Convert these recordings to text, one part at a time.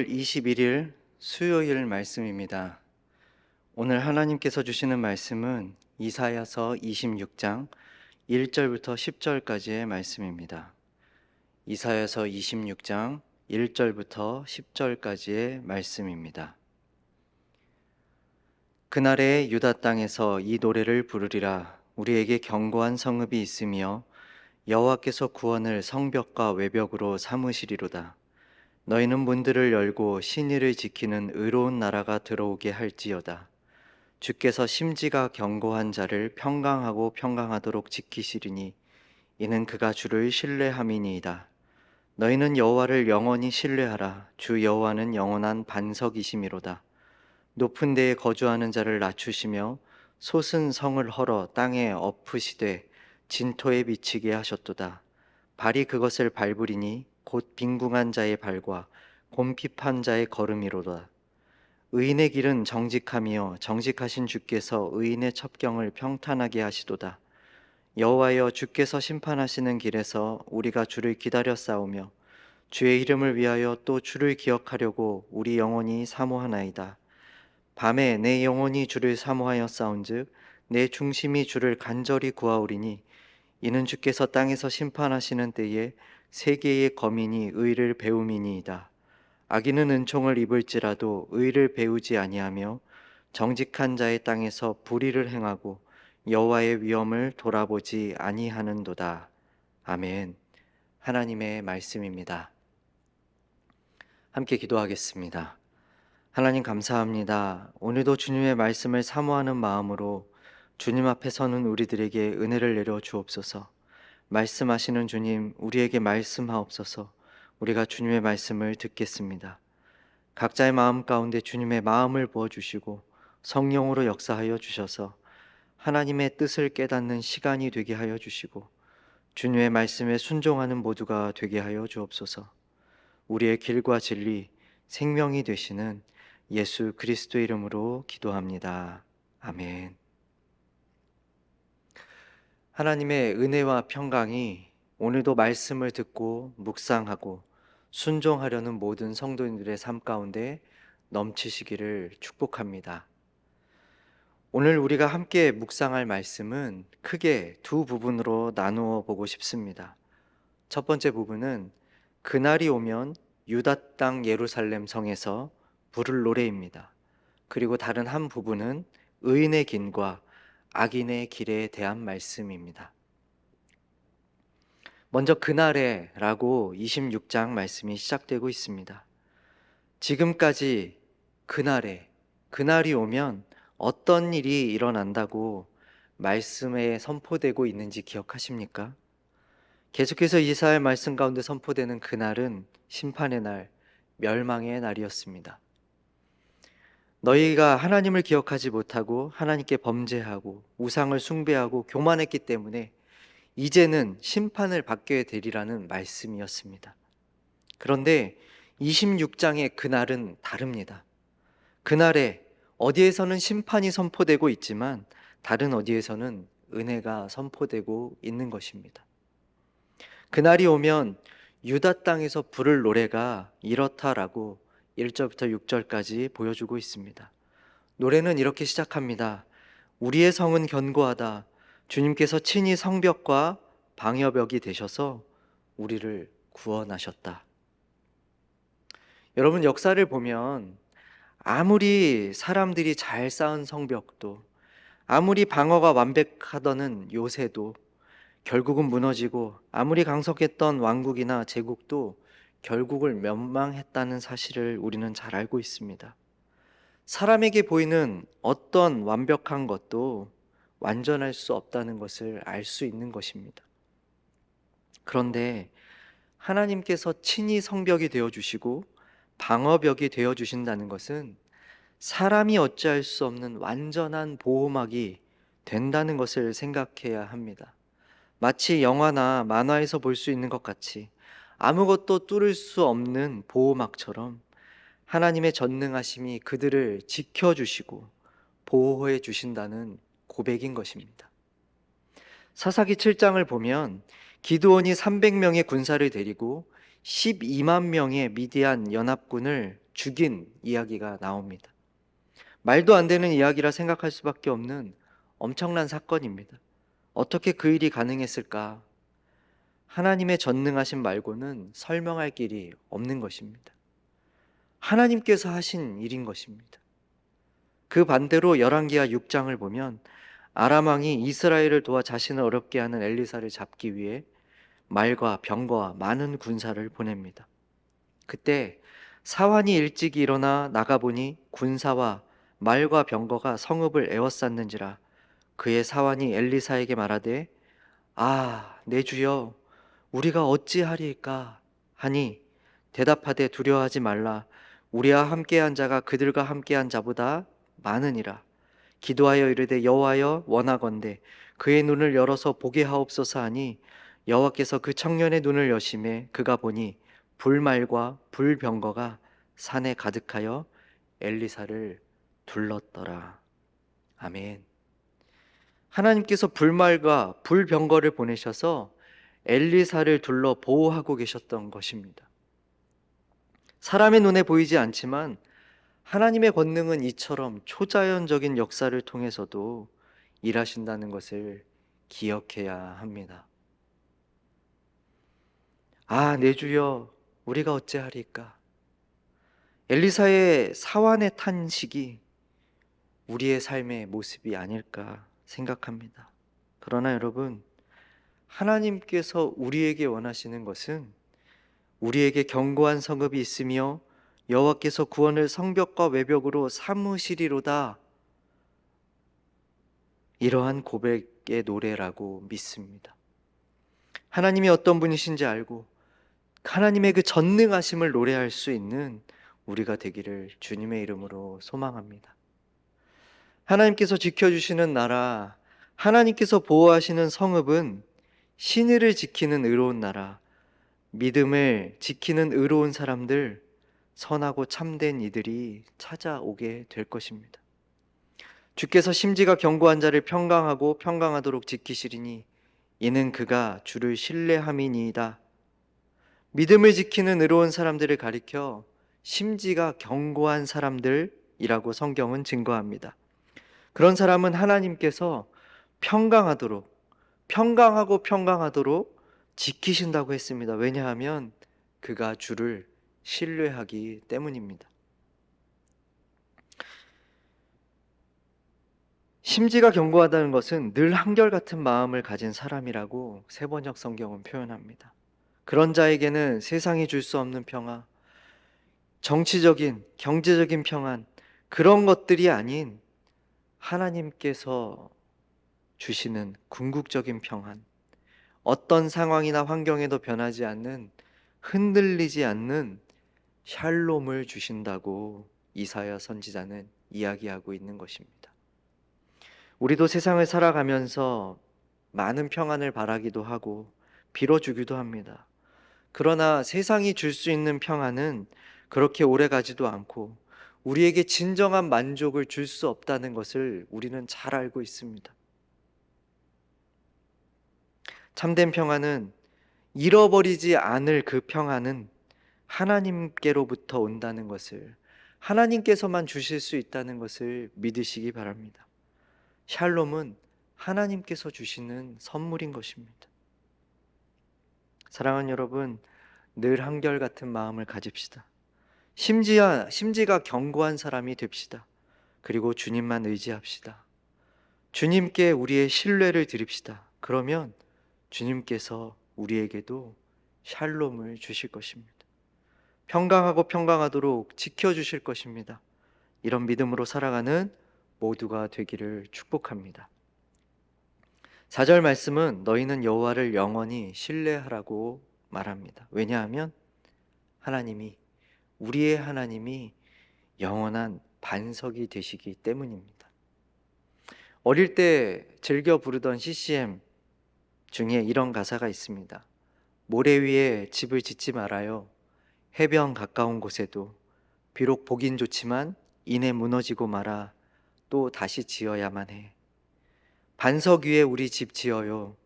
2월 21일 수요일 말씀입니다. 오늘 하나님께서 주시는 말씀은 이사야서 26장 1절부터 10절까지의 말씀입니다. 이사야서 26장 1절부터 10절까지의 말씀입니다. 그날에 유다 땅에서 이 노래를 부르리라 우리에게 견고한 성읍이 있으며 여호와께서 구원을 성벽과 외벽으로 삼으시리로다. 너희는 문들을 열고 신의를 지키는 의로운 나라가 들어오게 할지어다. 주께서 심지가 견고한 자를 평강하고 평강하도록 지키시리니 이는 그가 주를 신뢰함이니이다. 너희는 여호와를 영원히 신뢰하라. 주 여호와는 영원한 반석이심이로다. 높은 데에 거주하는 자를 낮추시며 솟은 성을 헐어 땅에 엎으시되 진토에 비치게 하셨도다. 발이 그것을 밟으리니 곧 빈궁한 자의 발과 곰핍한 자의 걸음이로다. 의인의 길은 정직함이요 정직하신 주께서 의인의 첩경을 평탄하게 하시도다. 여호와여 주께서 심판하시는 길에서 우리가 주를 기다려 싸우며 주의 이름을 위하여 또 주를 기억하려고 우리 영혼이 사모하나이다. 밤에 내 영혼이 주를 사모하여 싸운즉 내 중심이 주를 간절히 구하오리니 이는 주께서 땅에서 심판하시는 때에 세계의 거민이 의를 배움이니이다. 악인은 은총을 입을지라도 의를 배우지 아니하며 정직한 자의 땅에서 불의를 행하고 여호와의 위엄을 돌아보지 아니하는도다. 아멘. 하나님의 말씀입니다. 함께 기도하겠습니다. 하나님 감사합니다. 오늘도 주님의 말씀을 사모하는 마음으로 주님 앞에 서는 우리들에게 은혜를 내려 주옵소서. 말씀하시는 주님, 우리에게 말씀하옵소서. 우리가 주님의 말씀을 듣겠습니다. 각자의 마음 가운데 주님의 마음을 부어 주시고 성령으로 역사하여 주셔서 하나님의 뜻을 깨닫는 시간이 되게 하여 주시고 주님의 말씀에 순종하는 모두가 되게 하여 주옵소서. 우리의 길과 진리, 생명이 되시는 예수 그리스도 이름으로 기도합니다. 아멘. 하나님의 은혜와 평강이 오늘도 말씀을 듣고 묵상하고 순종하려는 모든 성도님들의 삶 가운데 넘치시기를 축복합니다. 오늘 우리가 함께 묵상할 말씀은 크게 두 부분으로 나누어 보고 싶습니다. 첫 번째 부분은 그날이 오면 유다 땅 예루살렘 성에서 부를 노래입니다. 그리고 다른 한 부분은 의인의 길과 악인의 길에 대한 말씀입니다. 먼저 그날에 라고 26장 말씀이 시작되고 있습니다. 지금까지 그날에 그날이 오면 어떤 일이 일어난다고 말씀에 선포되고 있는지 기억하십니까? 계속해서 이사의 말씀 가운데 선포되는 그날은 심판의 날, 멸망의 날이었습니다. 너희가 하나님을 기억하지 못하고 하나님께 범죄하고 우상을 숭배하고 교만했기 때문에 이제는 심판을 받게 되리라는 말씀이었습니다. 그런데 26장의 그날은 다릅니다. 그날에 어디에서는 심판이 선포되고 있지만 다른 어디에서는 은혜가 선포되고 있는 것입니다. 그날이 오면 유다 땅에서 부를 노래가 이렇다라고 1절부터 6절까지 보여주고 있습니다. 노래는 이렇게 시작합니다. 우리의 성은 견고하다. 주님께서 친히 성벽과 방여벽이 되셔서 우리를 구원하셨다. 여러분 역사를 보면 아무리 사람들이 잘 쌓은 성벽도 아무리 방어가 완벽하더는 요새도 결국은 무너지고 아무리 강석했던 왕국이나 제국도 결국을 멸망했다는 사실을 우리는 잘 알고 있습니다. 사람에게 보이는 어떤 완벽한 것도 완전할 수 없다는 것을 알 수 있는 것입니다. 그런데 하나님께서 친히 성벽이 되어 주시고 방어벽이 되어 주신다는 것은 사람이 어찌할 수 없는 완전한 보호막이 된다는 것을 생각해야 합니다. 마치 영화나 만화에서 볼 수 있는 것 같이 아무것도 뚫을 수 없는 보호막처럼 하나님의 전능하심이 그들을 지켜주시고 보호해 주신다는 고백인 것입니다. 사사기 7장을 보면 기드온이 300명의 군사를 데리고 12만 명의 미디안 연합군을 죽인 이야기가 나옵니다. 말도 안 되는 이야기라 생각할 수밖에 없는 엄청난 사건입니다. 어떻게 그 일이 가능했을까? 하나님의 전능하신 말고는 설명할 길이 없는 것입니다. 하나님께서 하신 일인 것입니다. 그 반대로 열왕기하 6장을 보면 아람 왕이 이스라엘을 도와 자신을 어렵게 하는 엘리사를 잡기 위해 말과 병거와 많은 군사를 보냅니다. 그때 사환이 일찍 일어나 나가보니 군사와 말과 병거가 성읍을 에워쌌는지라 그의 사환이 엘리사에게 말하되 아 내 주여 우리가 어찌하리까 하니 대답하되 두려워하지 말라 우리와 함께한 자가 그들과 함께한 자보다 많으니라 기도하여 이르되 여호와여 원하건대 그의 눈을 열어서 보게 하옵소서 하니 여호와께서 그 청년의 눈을 여심해 그가 보니 불말과 불병거가 산에 가득하여 엘리사를 둘렀더라. 아멘. 하나님께서 불말과 불병거를 보내셔서 엘리사를 둘러 보호하고 계셨던 것입니다. 사람의 눈에 보이지 않지만 하나님의 권능은 이처럼 초자연적인 역사를 통해서도 일하신다는 것을 기억해야 합니다. 아, 내 주여, 우리가 어찌하리까? 엘리사의 사환의 탄식이 우리의 삶의 모습이 아닐까 생각합니다. 그러나 여러분, 하나님께서 우리에게 원하시는 것은 우리에게 견고한 성읍이 있으며 여호와께서 구원을 성벽과 외벽으로 삼으시리로다. 이러한 고백의 노래라고 믿습니다. 하나님이 어떤 분이신지 알고 하나님의 그 전능하심을 노래할 수 있는 우리가 되기를 주님의 이름으로 소망합니다. 하나님께서 지켜주시는 나라, 하나님께서 보호하시는 성읍은 신의를 지키는 의로운 나라, 믿음을 지키는 의로운 사람들, 선하고 참된 이들이 찾아오게 될 것입니다. 주께서 심지가 견고한 자를 평강하고 평강하도록 지키시리니 이는 그가 주를 신뢰함이니이다. 믿음을 지키는 의로운 사람들을 가리켜 심지가 견고한 사람들이라고 성경은 증거합니다. 그런 사람은 하나님께서 평강하도록 평강하고 평강하도록 지키신다고 했습니다. 왜냐하면 그가 주를 신뢰하기 때문입니다. 심지가 견고하다는 것은 늘 한결같은 마음을 가진 사람이라고 세번역 성경은 표현합니다. 그런 자에게는 세상이 줄 수 없는 평화, 정치적인, 경제적인 평안, 그런 것들이 아닌 하나님께서 주시는 궁극적인 평안, 어떤 상황이나 환경에도 변하지 않는 흔들리지 않는 샬롬을 주신다고 이사야 선지자는 이야기하고 있는 것입니다. 우리도 세상을 살아가면서 많은 평안을 바라기도 하고 빌어주기도 합니다. 그러나 세상이 줄 수 있는 평안은 그렇게 오래 가지도 않고 우리에게 진정한 만족을 줄 수 없다는 것을 우리는 잘 알고 있습니다. 참된 평안은 잃어버리지 않을 그 평안은 하나님께로부터 온다는 것을 하나님께서만 주실 수 있다는 것을 믿으시기 바랍니다. 샬롬은 하나님께서 주시는 선물인 것입니다. 사랑하는 여러분, 늘 한결같은 마음을 가집시다. 심지야, 심지가 견고한 사람이 됩시다. 그리고 주님만 의지합시다. 주님께 우리의 신뢰를 드립시다. 그러면 주님께서 우리에게도 샬롬을 주실 것입니다. 평강하고 평강하도록 지켜주실 것입니다. 이런 믿음으로 살아가는 모두가 되기를 축복합니다. 4절 말씀은 너희는 여호와를 영원히 신뢰하라고 말합니다. 왜냐하면 하나님이 우리의 하나님이 영원한 반석이 되시기 때문입니다. 어릴 때 즐겨 부르던 CCM 중에 이런 가사가 있습니다. 모래 위에 집을 짓지 말아요. 해변 가까운 곳에도 비록 보긴 좋지만 이내 무너지고 말아 또 다시 지어야만 해. 반석 위에 우리 집 지어요.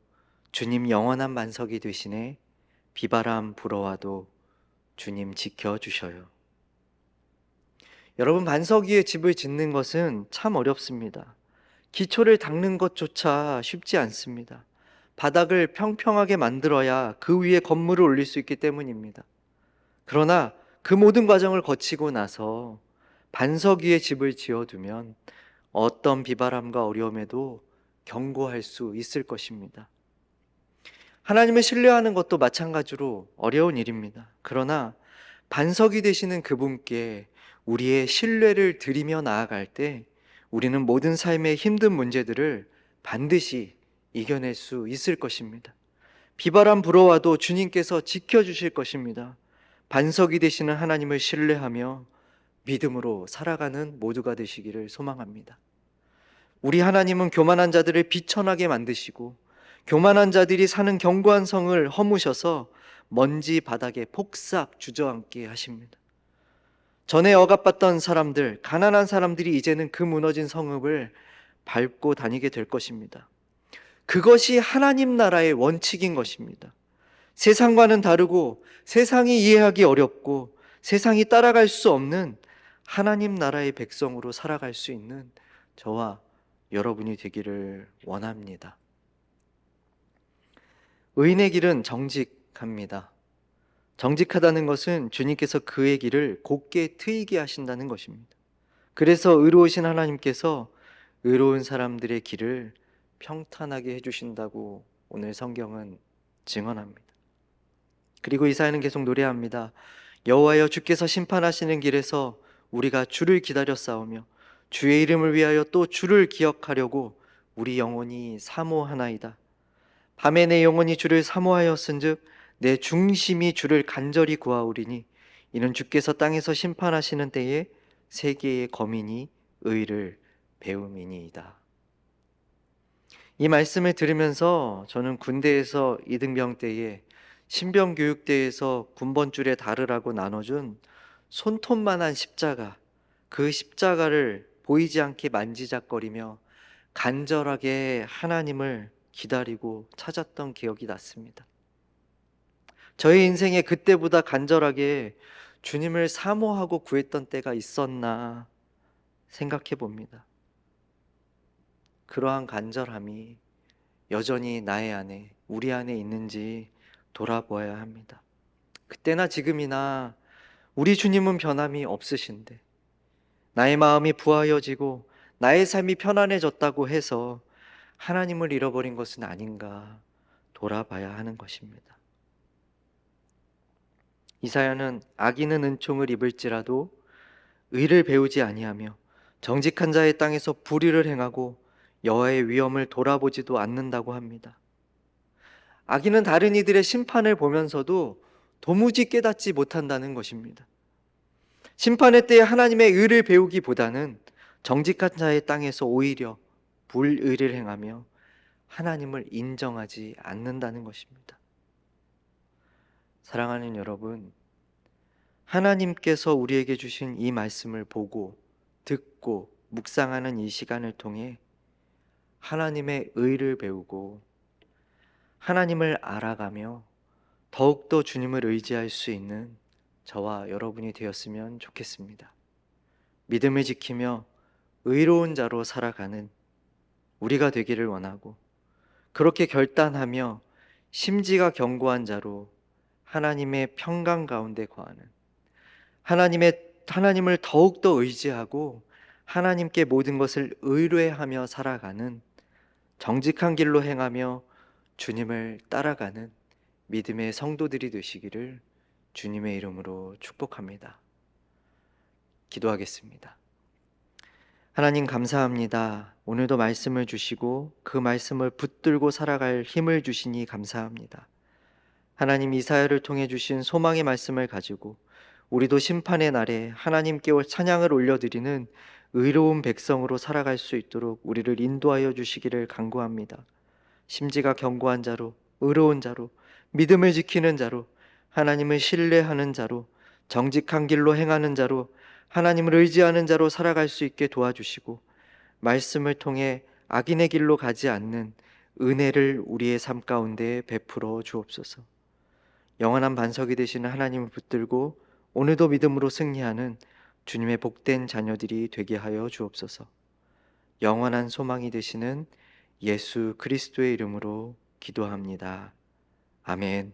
주님 영원한 반석이 되시네. 비바람 불어와도 주님 지켜주셔요. 여러분 반석 위에 집을 짓는 것은 참 어렵습니다. 기초를 닦는 것조차 쉽지 않습니다. 바닥을 평평하게 만들어야 그 위에 건물을 올릴 수 있기 때문입니다. 그러나 그 모든 과정을 거치고 나서 반석 위에 집을 지어두면 어떤 비바람과 어려움에도 경고할 수 있을 것입니다. 하나님을 신뢰하는 것도 마찬가지로 어려운 일입니다. 그러나 반석이 되시는 그분께 우리의 신뢰를 드리며 나아갈 때 우리는 모든 삶의 힘든 문제들을 반드시 이겨낼 수 있을 것입니다. 비바람 불어와도 주님께서 지켜주실 것입니다. 반석이 되시는 하나님을 신뢰하며 믿음으로 살아가는 모두가 되시기를 소망합니다. 우리 하나님은 교만한 자들을 비천하게 만드시고 교만한 자들이 사는 견고한 성을 허무셔서 먼지 바닥에 폭삭 주저앉게 하십니다. 전에 억압받던 사람들, 가난한 사람들이 이제는 그 무너진 성읍을 밟고 다니게 될 것입니다. 그것이 하나님 나라의 원칙인 것입니다. 세상과는 다르고 세상이 이해하기 어렵고 세상이 따라갈 수 없는 하나님 나라의 백성으로 살아갈 수 있는 저와 여러분이 되기를 원합니다. 의인의 길은 정직합니다. 정직하다는 것은 주님께서 그의 길을 곧게 트이게 하신다는 것입니다. 그래서 의로우신 하나님께서 의로운 사람들의 길을 평탄하게 해주신다고 오늘 성경은 증언합니다. 그리고 이사야는 계속 노래합니다. 여호와여 주께서 심판하시는 길에서 우리가 주를 기다려 싸우며 주의 이름을 위하여 또 주를 기억하려고 우리 영혼이 사모하나이다. 밤에 내 영혼이 주를 사모하였은즉 내 중심이 주를 간절히 구하오리니 이는 주께서 땅에서 심판하시는 때에 세계의 거민이 의를 배움이니이다. 이 말씀을 들으면서 저는 군대에서 이등병 때에 신병 교육대에서 군번줄에 달으라고 나눠준 손톱만한 십자가 그 십자가를 보이지 않게 만지작거리며 간절하게 하나님을 기다리고 찾았던 기억이 났습니다. 저의 인생에 그때보다 간절하게 주님을 사모하고 구했던 때가 있었나 생각해 봅니다. 그러한 간절함이 여전히 나의 안에, 우리 안에 있는지 돌아보아야 합니다. 그때나 지금이나 우리 주님은 변함이 없으신데, 나의 마음이 부하여지고 나의 삶이 편안해졌다고 해서 하나님을 잃어버린 것은 아닌가 돌아봐야 하는 것입니다. 이사야는 악인은 은총을 입을지라도 의를 배우지 아니하며 정직한 자의 땅에서 불의를 행하고 여호와의 위엄을 돌아보지도 않는다고 합니다. 악인은 다른 이들의 심판을 보면서도 도무지 깨닫지 못한다는 것입니다. 심판의 때에 하나님의 의를 배우기보다는 정직한 자의 땅에서 오히려 불의를 행하며 하나님을 인정하지 않는다는 것입니다. 사랑하는 여러분, 하나님께서 우리에게 주신 이 말씀을 보고 듣고 묵상하는 이 시간을 통해 하나님의 의를 배우고 하나님을 알아가며 더욱더 주님을 의지할 수 있는 저와 여러분이 되었으면 좋겠습니다. 믿음을 지키며 의로운 자로 살아가는 우리가 되기를 원하고 그렇게 결단하며 심지가 견고한 자로 하나님의 평강 가운데 거하는 하나님의 하나님을 더욱더 의지하고 하나님께 모든 것을 의뢰하며 살아가는 정직한 길로 행하며 주님을 따라가는 믿음의 성도들이 되시기를 주님의 이름으로 축복합니다. 기도하겠습니다. 하나님 감사합니다. 오늘도 말씀을 주시고 그 말씀을 붙들고 살아갈 힘을 주시니 감사합니다. 하나님 이사야를 통해 주신 소망의 말씀을 가지고 우리도 심판의 날에 하나님께 찬양을 올려드리는 의로운 백성으로 살아갈 수 있도록 우리를 인도하여 주시기를 간구합니다. 심지가 견고한 자로 의로운 자로 믿음을 지키는 자로 하나님을 신뢰하는 자로 정직한 길로 행하는 자로 하나님을 의지하는 자로 살아갈 수 있게 도와주시고 말씀을 통해 악인의 길로 가지 않는 은혜를 우리의 삶 가운데 베풀어 주옵소서. 영원한 반석이 되시는 하나님을 붙들고 오늘도 믿음으로 승리하는 주님의 복된 자녀들이 되게 하여 주옵소서. 영원한 소망이 되시는 예수 그리스도의 이름으로 기도합니다. 아멘.